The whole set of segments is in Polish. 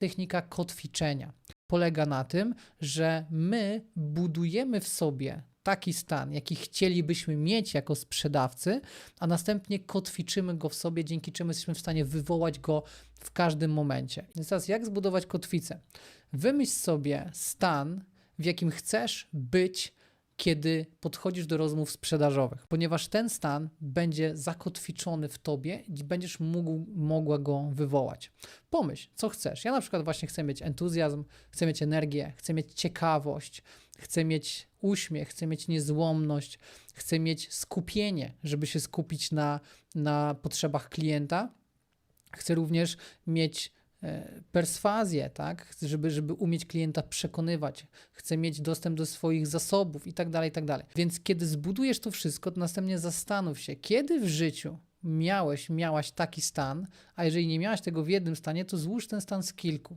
technika kotwiczenia. Polega na tym, że my budujemy w sobie taki stan, jaki chcielibyśmy mieć jako sprzedawcy, a następnie kotwiczymy go w sobie, dzięki czemu jesteśmy w stanie wywołać go w każdym momencie. Więc teraz jak zbudować kotwicę? Wymyśl sobie stan, w jakim chcesz być, kiedy podchodzisz do rozmów sprzedażowych, ponieważ ten stan będzie zakotwiczony w tobie i będziesz mógł, mogła go wywołać. Pomyśl, co chcesz. Ja na przykład właśnie chcę mieć entuzjazm, chcę mieć energię, chcę mieć ciekawość, chcę mieć uśmiech, chcę mieć niezłomność, chcę mieć skupienie, żeby się skupić na, na potrzebach klienta. Chcę również mieć perswazję, tak? Żeby, żeby umieć klienta przekonywać, chcę mieć dostęp do swoich zasobów i tak dalej, tak dalej. Więc kiedy zbudujesz to wszystko, to następnie zastanów się, kiedy w życiu miałeś, miałaś taki stan, a jeżeli nie miałaś tego w jednym stanie, to złóż ten stan z kilku.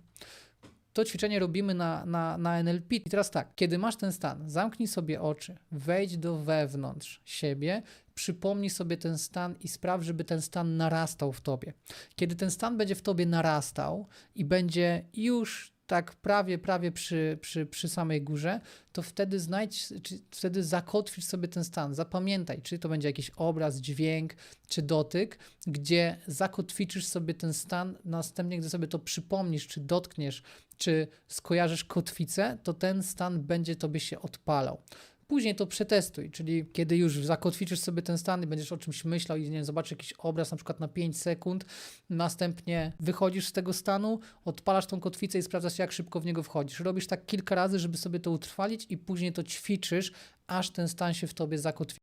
To ćwiczenie robimy na, na, na NLP. I teraz tak, kiedy masz ten stan, zamknij sobie oczy, wejdź do wewnątrz siebie, przypomnij sobie ten stan i spraw, żeby ten stan narastał w tobie. Kiedy ten stan będzie w tobie narastał i będzie już tak prawie, prawie przy, przy, przy samej górze, to wtedy znajdź, czy wtedy zakotwisz sobie ten stan. Zapamiętaj, czy to będzie jakiś obraz, dźwięk, czy dotyk, gdzie zakotwiczysz sobie ten stan, następnie, gdy sobie to przypomnisz, czy dotkniesz, czy skojarzysz kotwicę, to ten stan będzie tobie się odpalał. Później to przetestuj, czyli kiedy już zakotwiczysz sobie ten stan i będziesz o czymś myślał i nie wiem, zobaczysz jakiś obraz na przykład na 5 sekund, następnie wychodzisz z tego stanu, odpalasz tą kotwicę i sprawdzasz jak szybko w niego wchodzisz. Robisz tak kilka razy, żeby sobie to utrwalić i później to ćwiczysz, aż ten stan się w tobie zakotwi.